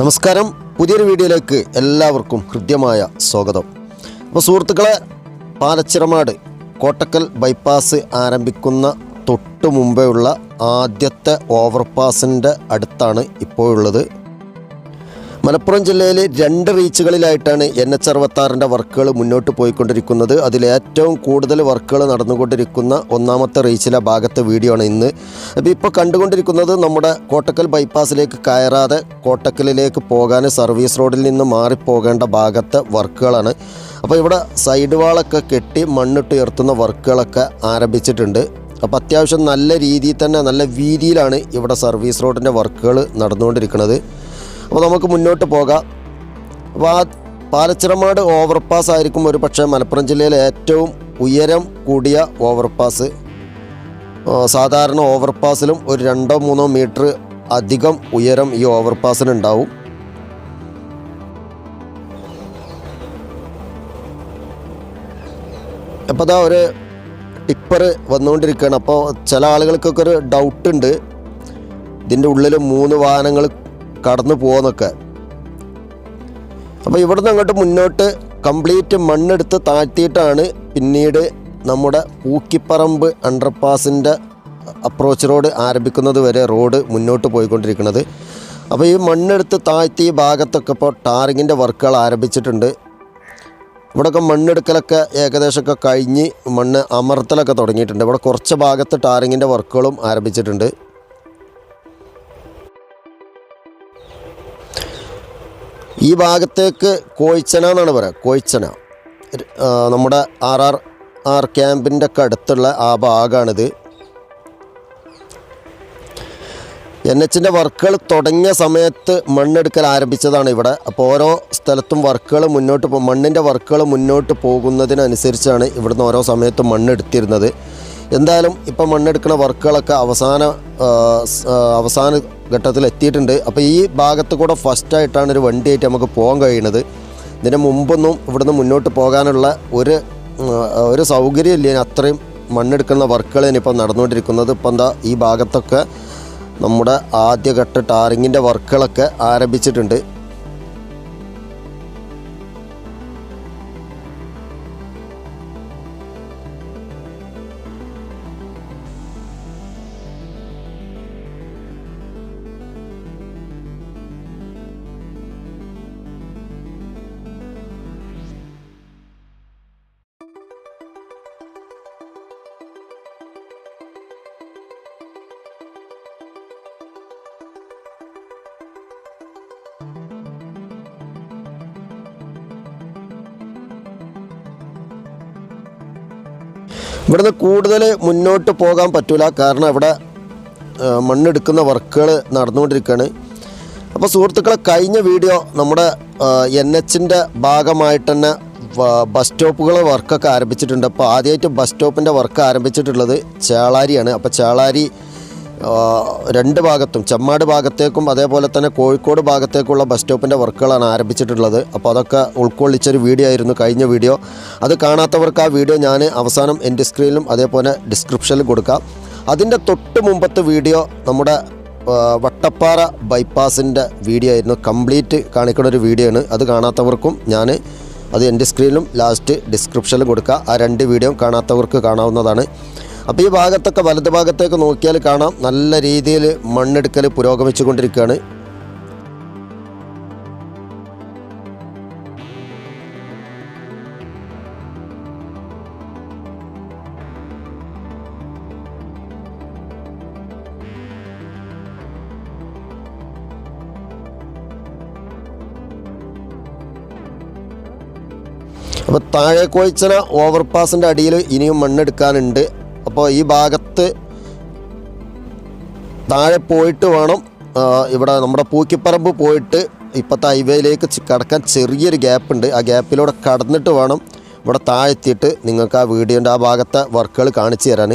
നമസ്കാരം. പുതിയൊരു വീഡിയോയിലേക്ക് എല്ലാവർക്കും ഹൃദ്യമായ സ്വാഗതം. അപ്പോൾ സുഹൃത്തുക്കളെ പാലച്ചിറമാട് കോട്ടക്കൽ ബൈപ്പാസ് ആരംഭിക്കുന്ന തൊട്ട് മുമ്പേ ഉള്ള ആദ്യത്തെ ഓവർപാസിന്റെ അടുത്താണ് ഇപ്പോഴുള്ളത്. മലപ്പുറം ജില്ലയിൽ രണ്ട് റീച്ചുകളിലായിട്ടാണ് എൻ എച്ച് അറുപത്താറിന്റെ വർക്കുകൾ മുന്നോട്ട് പോയിക്കൊണ്ടിരിക്കുന്നത്. അതിലേറ്റവും കൂടുതൽ വർക്കുകൾ നടന്നുകൊണ്ടിരിക്കുന്ന ഒന്നാമത്തെ റീച്ചിലെ ഭാഗത്തെ വീഡിയോ ആണ് ഇന്ന്. അപ്പോൾ ഇപ്പോൾ കണ്ടുകൊണ്ടിരിക്കുന്നത് നമ്മുടെ കോട്ടക്കൽ ബൈപ്പാസിലേക്ക് കയറാതെ കോട്ടക്കലിലേക്ക് പോകാൻ സർവീസ് റോഡിൽ നിന്ന് മാറിപ്പോകേണ്ട ഭാഗത്തെ വർക്കുകളാണ്. അപ്പോൾ ഇവിടെ സൈഡ് വാളൊക്കെ കെട്ടി മണ്ണിട്ട് ഉയർത്തുന്ന വർക്കുകളൊക്കെ ആരംഭിച്ചിട്ടുണ്ട്. അപ്പോൾ അത്യാവശ്യം നല്ല രീതിയിൽ തന്നെ നല്ല വീതിയിലാണ് ഇവിടെ സർവീസ് റോഡിന്റെ വർക്കുകൾ നടന്നുകൊണ്ടിരിക്കുന്നത്. അപ്പോൾ നമുക്ക് മുന്നോട്ട് പോകാം. അപ്പോൾ ആ പാലച്ചിറമാട് ഓവർപാസ് ആയിരിക്കും ഒരു പക്ഷേ മലപ്പുറം ജില്ലയിലെ ഏറ്റവും ഉയരം കൂടിയ ഓവർപാസ് സാധാരണ ഓവർപാസിലും ഒരു രണ്ടോ മൂന്നോ മീറ്റർ അധികം ഉയരം ഈ ഓവർപാസിന് ഉണ്ടാവും. അപ്പോൾ അതാ ഒരു ടിപ്പർ വന്നുകൊണ്ടിരിക്കുകയാണ്. അപ്പോൾ ചില ആളുകൾക്കൊക്കെ ഒരു ഡൗട്ട് ഉണ്ട്. ഇതിന്റെ ഉള്ളിൽ മൂന്ന് വാഹനങ്ങൾ കടന്നു പോകുന്നൊക്കെ അപ്പോൾ ഇവിടുന്ന് അങ്ങോട്ട് മുന്നോട്ട് കംപ്ലീറ്റ് മണ്ണെടുത്ത് താഴ്ത്തിയിട്ടാണ് പിന്നീട് നമ്മുടെ പൂക്കിപ്പറമ്പ് അണ്ടർപാസിന്റെ അപ്രോച്ച് റോഡ് ആരംഭിക്കുന്നത് വരെ റോഡ് മുന്നോട്ട് പോയിക്കൊണ്ടിരിക്കുന്നത്. അപ്പോൾ ഈ മണ്ണെടുത്ത് താഴ്ത്തി ഭാഗത്തൊക്കെ ഇപ്പോൾ ടാറിങ്ങിന്റെ വർക്കുകൾ ആരംഭിച്ചിട്ടുണ്ട്. ഇവിടെയൊക്കെ മണ്ണെടുക്കലൊക്കെ ഏകദേശമൊക്കെ കഴിഞ്ഞ് മണ്ണ് അമർത്തലൊക്കെ തുടങ്ങിയിട്ടുണ്ട്. ഇവിടെ കുറച്ച് ഭാഗത്ത് ടാറിങ്ങിന്റെ വർക്കുകളും ആരംഭിച്ചിട്ടുണ്ട്. ഈ ഭാഗത്തേക്ക് കോയിച്ചന എന്നാണ് പറയുക. കോയിച്ചന നമ്മുടെ ആർ ആർ ആർ ക്യാമ്പിന്റെ ഒക്കെ അടുത്തുള്ള ആ ഭാഗമാണിത്. എൻ എച്ചിന്റെ വർക്കുകൾ തുടങ്ങിയ സമയത്ത് മണ്ണെടുക്കൽ ആരംഭിച്ചതാണ് ഇവിടെ. അപ്പോൾ ഓരോ സ്ഥലത്തും വർക്കുകൾ മുന്നോട്ട് പോ മണ്ണിന്റെ വർക്കുകൾ മുന്നോട്ട് പോകുന്നതിനനുസരിച്ചാണ് ഇവിടുന്ന് ഓരോ സമയത്തും മണ്ണെടുത്തിരുന്നത്. എന്തായാലും ഇപ്പം മണ്ണെടുക്കുന്ന വർക്കുകളൊക്കെ അവസാന അവസാന ഘട്ടത്തിൽ എത്തിയിട്ടുണ്ട്. അപ്പോൾ ഈ ഭാഗത്ത് കൂടെ ഫസ്റ്റായിട്ടാണ് ഒരു വണ്ടിയായിട്ട് നമുക്ക് പോകാൻ കഴിയുന്നത്. ഇതിന് മുമ്പൊന്നും ഇവിടുന്ന് മുന്നോട്ട് പോകാനുള്ള ഒരു ഒരു സൗകര്യം ഇല്ല അത്രയും മണ്ണെടുക്കുന്ന വർക്കുകൾ ഇനിയിപ്പോൾ നടന്നുകൊണ്ടിരിക്കുന്നത്. ഇപ്പം എന്താ ഈ ഭാഗത്തൊക്കെ നമ്മുടെ ആദ്യഘട്ട ടാറിങ്ങിന്റെ വർക്കുകളൊക്കെ ആരംഭിച്ചിട്ടുണ്ട്. ഇവിടുന്ന് കൂടുതൽ മുന്നോട്ട് പോകാൻ പറ്റില്ല കാരണം ഇവിടെ മണ്ണെടുക്കുന്ന വർക്കുകൾ നടന്നുകൊണ്ടിരിക്കുകയാണ്. അപ്പോൾ സുഹൃത്തുക്കളെ കഴിഞ്ഞ വീഡിയോ നമ്മുടെ എൻ എച്ചിന്റെ ഭാഗമായിട്ട് തന്നെ ബസ് സ്റ്റോപ്പുകൾ വർക്കൊക്കെ ആരംഭിച്ചിട്ടുണ്ട്. അപ്പോൾ ആദ്യമായിട്ട് ബസ് സ്റ്റോപ്പിന്റെ വർക്ക് ആരംഭിച്ചിട്ടുള്ളത് ചേളാരിയാണ്. അപ്പോൾ ചേളാരി രണ്ട് ഭാഗത്തും ചെമ്മാട് ഭാഗത്തേക്കും അതേപോലെ തന്നെ കോഴിക്കോട് ഭാഗത്തേക്കുള്ള ബസ് സ്റ്റോപ്പിന്റെ വർക്കുകളാണ് ആരംഭിച്ചിട്ടുള്ളത്. അപ്പോൾ അതൊക്കെ ഉൾക്കൊള്ളിച്ചൊരു വീഡിയോ ആയിരുന്നു കഴിഞ്ഞ വീഡിയോ അത് കാണാത്തവർക്ക് ആ വീഡിയോ ഞാൻ അവസാനം എന്റെ സ്ക്രീനിലും അതേപോലെ ഡിസ്ക്രിപ്ഷനിൽ കൊടുക്കാം. അതിന്റെ തൊട്ട് മുമ്പത്തെ വീഡിയോ നമ്മുടെ വട്ടപ്പാറ ബൈപ്പാസിന്റെ വീഡിയോ ആയിരുന്നു. കംപ്ലീറ്റ് കാണിക്കുന്ന ഒരു വീഡിയോ ആണ്. അത് കാണാത്തവർക്കും ഞാൻ അത് എന്റെ സ്ക്രീനിലും ലാസ്റ്റ് ഡിസ്ക്രിപ്ഷനിലും കൊടുക്കുക ആ രണ്ട് വീഡിയോ കാണാത്തവർക്ക് കാണാവുന്നതാണ്. അപ്പോൾ ഈ ഭാഗത്തൊക്കെ വലത് ഭാഗത്തേക്ക് നോക്കിയാൽ കാണാം. നല്ല രീതിയിൽ മണ്ണെടുക്കൽ പുരോഗമിച്ചു കൊണ്ടിരിക്കുകയാണ് അപ്പോൾ താഴെ കോഴിച്ചന ഓവർപാസിന്റെ അടിയിൽ ഇനിയും മണ്ണെടുക്കാനുണ്ട്. അപ്പോൾ ഈ ഭാഗത്ത് താഴെ പോയിട്ട് വേണം ഇവിടെ നമ്മുടെ പൂക്കിപ്പറമ്പ് പോയിട്ട് ഇപ്പോഴത്തെ ഹൈവേയിലേക്ക് കിടക്കാൻ കടക്കാൻ ചെറിയൊരു ഗ്യാപ്പ് ഉണ്ട് ആ ഗ്യാപ്പിലൂടെ കടന്നിട്ട് വേണം ഇവിടെ താഴെത്തിയിട്ട് നിങ്ങൾക്ക് ആ വീഡിയോന്റെ ആ ഭാഗത്തെ വർക്കുകൾ കാണിച്ചു തരാൻ.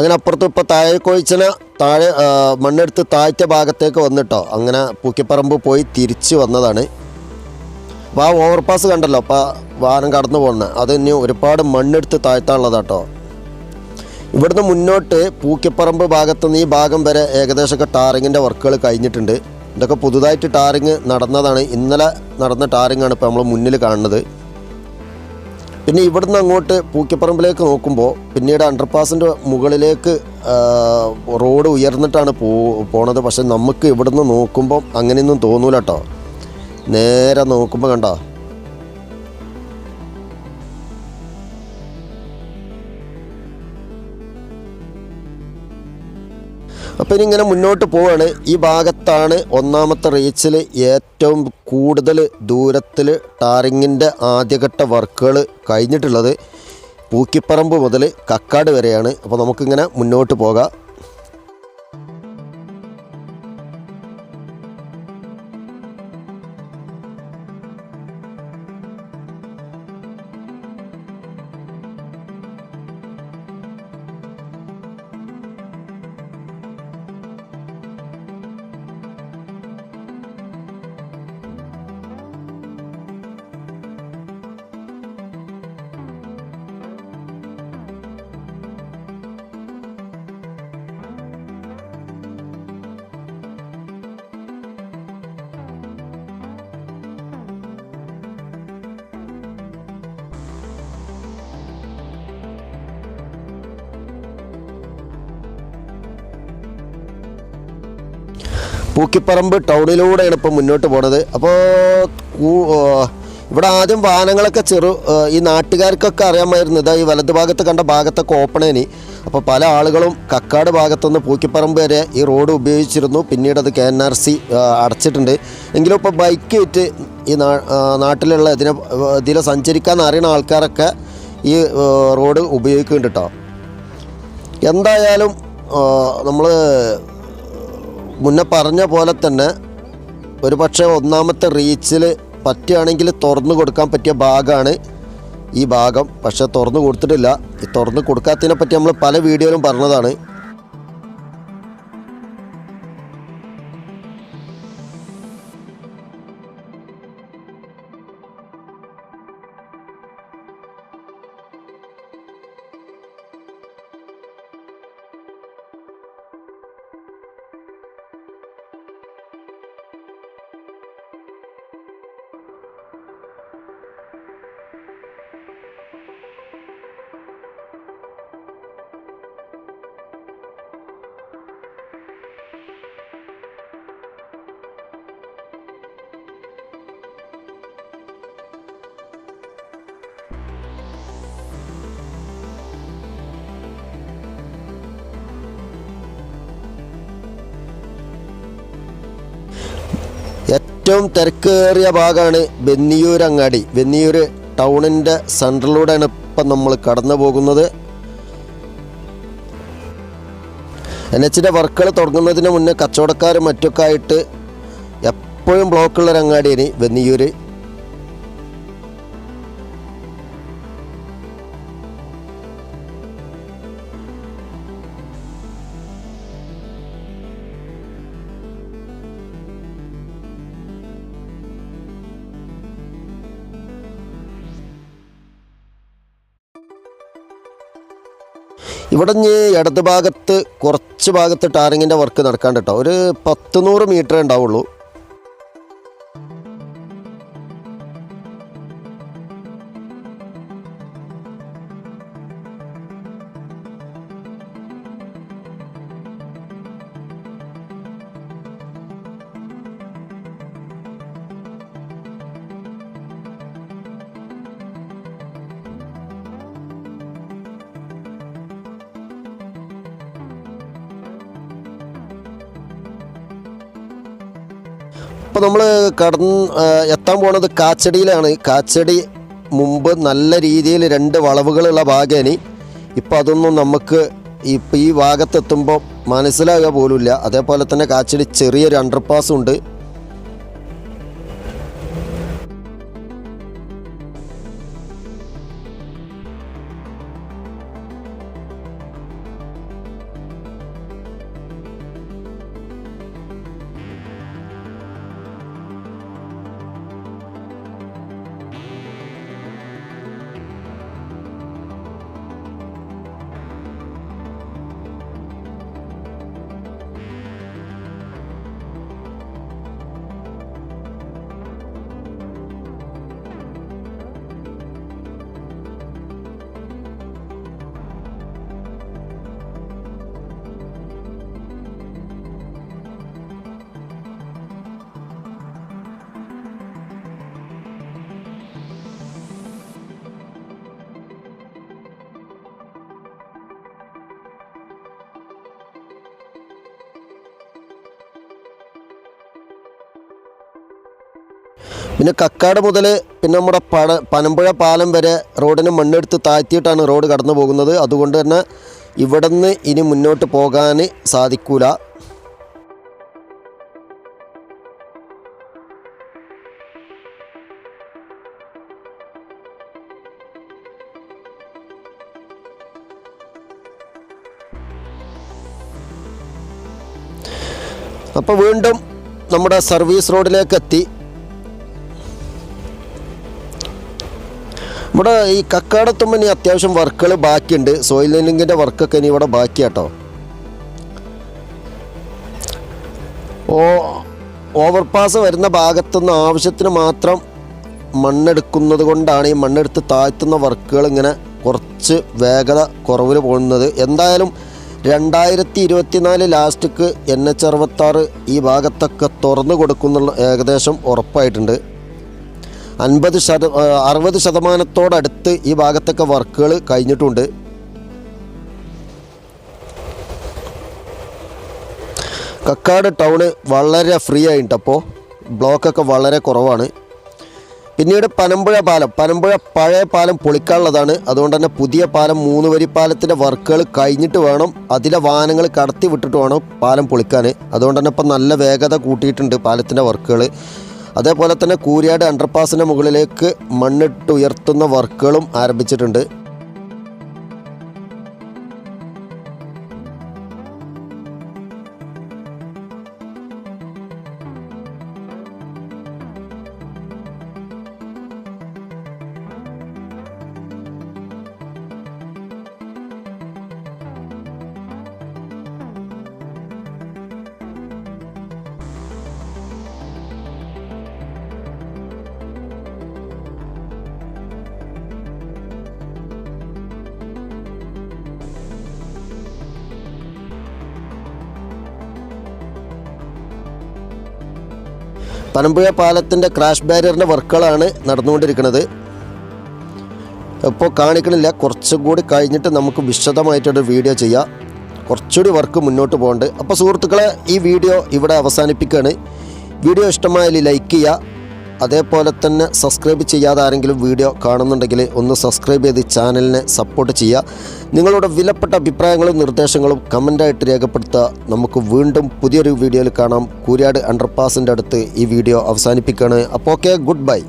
അങ്ങനെ അപ്പുറത്ത് ഇപ്പോൾ താഴെ കൊഴിച്ചന താഴെ മണ്ണെടുത്ത് താഴ്ത്ത ഭാഗത്തേക്ക് വന്നിട്ടോ. അങ്ങനെ പൂക്കിപ്പറമ്പ് പോയി തിരിച്ച് വന്നതാണ്. അപ്പോൾ ആ ഓവർപാസ് കണ്ടല്ലോ അപ്പോൾ വാഹനം കടന്നു പോകുന്നത് അത് ഇനി ഒരുപാട് മണ്ണെടുത്ത് താഴ്ത്താനുള്ളതാട്ടോ. ഇവിടുന്ന് മുന്നോട്ട് പൂക്കിപ്പറമ്പ് ഭാഗത്തു നിന്ന് ഈ ഭാഗം വരെ ഏകദേശമൊക്കെ ടാറിങ്ങിന്റെ വർക്കുകൾ കഴിഞ്ഞിട്ടുണ്ട്. ഇതൊക്കെ പുതുതായിട്ട് ടാറിങ് നടന്നതാണ്. ഇന്നലെ നടന്ന ടാറിങ്ങാണ് ഇപ്പോൾ നമ്മൾ മുന്നിൽ കാണുന്നത്. പിന്നെ ഇവിടുന്ന് അങ്ങോട്ട് പൂക്കിപ്പറമ്പിലേക്ക് നോക്കുമ്പോൾ പിന്നീട് അണ്ടർപാസിന്റെ മുകളിലേക്ക് റോഡ് ഉയർന്നിട്ടാണ് പോ പോണത്. പക്ഷെ നമുക്ക് ഇവിടുന്ന് നോക്കുമ്പോൾ അങ്ങനെയൊന്നും തോന്നൂല കേട്ടോ നേരെ നോക്കുമ്പോൾ കണ്ടോ അപ്പം ഇനി ഇങ്ങനെ മുന്നോട്ട് പോവാണ്. ഈ ഭാഗത്താണ് ഒന്നാമത്തെ റീച്ചിൽ ഏറ്റവും കൂടുതൽ ദൂരത്തിൽ ടാറിങ്ങിന്റെ ആദ്യഘട്ട വർക്കുകൾ കഴിഞ്ഞിട്ടുള്ളത്. പൂക്കിപ്പറമ്പ് മുതൽ കക്കാട് വരെയാണ്. അപ്പോൾ നമുക്കിങ്ങനെ മുന്നോട്ട് പോകാം. പൂക്കിപ്പറമ്പ് ടൗണിലൂടെയാണ് ഇപ്പോൾ മുന്നോട്ട് പോണത്. അപ്പോൾ ഇവിടെ ആദ്യം വാഹനങ്ങളൊക്കെ ചെറു ഈ നാട്ടുകാർക്കൊക്കെ അറിയാമായിരുന്നു. ഇതാ ഈ വലത് ഭാഗത്ത് കണ്ട ഭാഗത്തൊക്കെ ഓപ്പണേനി അപ്പോൾ പല ആളുകളും കക്കാട് ഭാഗത്തുനിന്ന് പൂക്കിപ്പറമ്പ് വരെ ഈ റോഡ് ഉപയോഗിച്ചിരുന്നു. പിന്നീട് അത് കെ എൻ ആർ സി അടച്ചിട്ടുണ്ട്. എങ്കിലും ഇപ്പോൾ ബൈക്ക് വിറ്റ് ഈ നാട്ടിലുള്ള ഇതിനെ ഇതിൽ സഞ്ചരിക്കാൻ അറിയുന്ന ആൾക്കാരൊക്കെ ഈ റോഡ് ഉപയോഗിക്കുന്നുണ്ട് കേട്ടോ എന്തായാലും നമ്മൾ മുന്നേ പറഞ്ഞ പോലെ തന്നെ ഒരു പക്ഷേ ഒന്നാമത്തെ റീച്ചിൽ പറ്റുകയാണെങ്കിൽ തുറന്നു കൊടുക്കാൻ പറ്റിയ ഭാഗമാണ് ഈ ഭാഗം. പക്ഷേ തുറന്നു കൊടുത്തിട്ടില്ല. ഈ തുറന്നു കൊടുക്കാത്തതിനെ പറ്റി നമ്മൾ പല വീഡിയോയിലും പറഞ്ഞതാണ്. ഏറ്റവും തിരക്കേറിയ ഭാഗമാണ് വെന്നിയൂർ അങ്ങാടി. വെന്നിയൂർ ടൗണിന്റെ സെൻട്രലിലൂടെയാണ് ഇപ്പം നമ്മൾ കടന്നു പോകുന്നത്. എൻ എച്ചിന്റെ വർക്കുകൾ തുടങ്ങുന്നതിന് മുന്നേ കച്ചവടക്കാരും മറ്റൊക്കെ ആയിട്ട് എപ്പോഴും ബ്ലോക്കുള്ള ഒരു അങ്ങാടിയാണ് വെന്നിയൂർ. ഇവിടെ ഇനി ഇടത് ഭാഗത്ത് കുറച്ച് ഭാഗത്ത് ടാറിങ്ങിന്റെ വർക്ക് നടക്കാണ്ട് കേട്ടോ ഒരു പത്ത് നൂറ് മീറ്റർ ഉണ്ടാവുള്ളൂ. ഇപ്പോൾ നമ്മൾ കടന്ന് എത്താൻ പോണത് കാച്ചടിയിലാണ്. കാച്ചടി മുമ്പ് നല്ല രീതിയിൽ രണ്ട് വളവുകളുള്ള ഭാഗേനി ഇപ്പം അതൊന്നും നമുക്ക് ഇപ്പം ഈ ഭാഗത്തെത്തുമ്പോൾ മനസ്സിലാകുക പോലുമില്ല അതേപോലെ തന്നെ കാച്ചടി ചെറിയൊരു അണ്ടർപാസ് ഉണ്ട്. പിന്നെ കക്കാട് മുതൽ പിന്നെ നമ്മുടെ പട പനമ്പുഴ പാലം വരെ റോഡിന് മണ്ണെടുത്ത് താഴ്ത്തിയിട്ടാണ് റോഡ് കടന്നു പോകുന്നത്. അതുകൊണ്ട് തന്നെ ഇവിടുന്ന് ഇനി മുന്നോട്ട് പോകാൻ സാധിക്കൂല. അപ്പോൾ വീണ്ടും നമ്മുടെ സർവീസ് റോഡിലേക്ക് എത്തി. ഇവിടെ ഈ കക്കാടത്തുമ്പോൾ ഇനി അത്യാവശ്യം വർക്കുകൾ ബാക്കിയുണ്ട്. സോയിൽ ലെയിലിങ്ങിന്റെ വർക്കൊക്കെ ഇനി ഇവിടെ ബാക്കിയാട്ടോ. ഓ ഓവർപാസ് വരുന്ന ഭാഗത്തുനിന്ന് ആവശ്യത്തിന് മാത്രം മണ്ണെടുക്കുന്നത് കൊണ്ടാണ് ഈ മണ്ണെടുത്ത് താഴ്ത്തുന്ന വർക്കുകൾ ഇങ്ങനെ കുറച്ച് വേഗത കുറവിൽ പോകുന്നത്. എന്തായാലും രണ്ടായിരത്തി ഇരുപത്തിനാല് ലാസ്റ്റ്ക്ക് എൻ എച്ച് അറുപത്താറ് ഈ ഭാഗത്തൊക്കെ തുറന്നു കൊടുക്കുന്നുള്ള ഏകദേശം ഉറപ്പായിട്ടുണ്ട്. അൻപത് ശത അറുപത് ശതമാനത്തോടടുത്ത് ഈ ഭാഗത്തൊക്കെ വർക്കുകൾ കഴിഞ്ഞിട്ടുണ്ട്. കക്കാട് ടൗണ് വളരെ ഫ്രീ ആയിട്ട് അപ്പോൾ ബ്ലോക്കൊക്കെ വളരെ കുറവാണ്. പിന്നീട് പനമ്പുഴ പാലം. പനമ്പുഴ പഴയ പാലം പൊളിക്കാനുള്ളതാണ്. അതുകൊണ്ട് തന്നെ പുതിയ പാലം മൂന്ന് വരി പാലത്തിന്റെ വർക്കുകൾ കഴിഞ്ഞിട്ട് വേണം. അതിലെ വാഹനങ്ങൾ കടത്തി വിട്ടിട്ട് വേണം പാലം പൊളിക്കാൻ. അതുകൊണ്ട് തന്നെ ഇപ്പം നല്ല വേഗത കൂട്ടിയിട്ടുണ്ട് പാലത്തിന്റെ വർക്കുകൾ. അതേപോലെ തന്നെ കൂരിയാട് അണ്ടർപാസിന്റെ മുകളിലേക്ക് മണ്ണിട്ട് ഉയർത്തുന്ന വർക്കുകളും ആരംഭിച്ചിട്ടുണ്ട്. പനമ്പുഴ പാലത്തിന്റെ ക്രാഷ് ബാരിയറിന്റെ വർക്കുകളാണ് നടന്നുകൊണ്ടിരിക്കുന്നത്. ഇപ്പോൾ കാണിക്കണില്ല. കുറച്ചും കൂടി കഴിഞ്ഞിട്ട് നമുക്ക് വിശദമായിട്ടൊരു വീഡിയോ ചെയ്യാം. കുറച്ചുകൂടി വർക്ക് മുന്നോട്ട് പോകേണ്ടത് അപ്പോൾ സുഹൃത്തുക്കളെ ഈ വീഡിയോ ഇവിടെ അവസാനിപ്പിക്കുകയാണ്. വീഡിയോ ഇഷ്ടമായാൽ ലൈക്ക് ചെയ്യുക. അതേപോലെ തന്നെ സബ്സ്ക്രൈബ് ചെയ്യാതെ ആരെങ്കിലും വീഡിയോ കാണുന്നുണ്ടെങ്കിൽ ഒന്ന് സബ്സ്ക്രൈബ് ചെയ്ത് ചാനലിനെ സപ്പോർട്ട് ചെയ്യുക. നിങ്ങളുടെ വിലപ്പെട്ട അഭിപ്രായങ്ങളും നിർദ്ദേശങ്ങളും കമന്റായിട്ട് രേഖപ്പെടുത്തുക. നമുക്ക് വീണ്ടും പുതിയൊരു വീഡിയോയിൽ കാണാം. കൂരിയാട് അണ്ടർപാസിന്റെ അടുത്ത് ഈ വീഡിയോ അവസാനിപ്പിക്കുകയാണ്. അപ്പോൾ ഓക്കെ ഗുഡ് ബൈ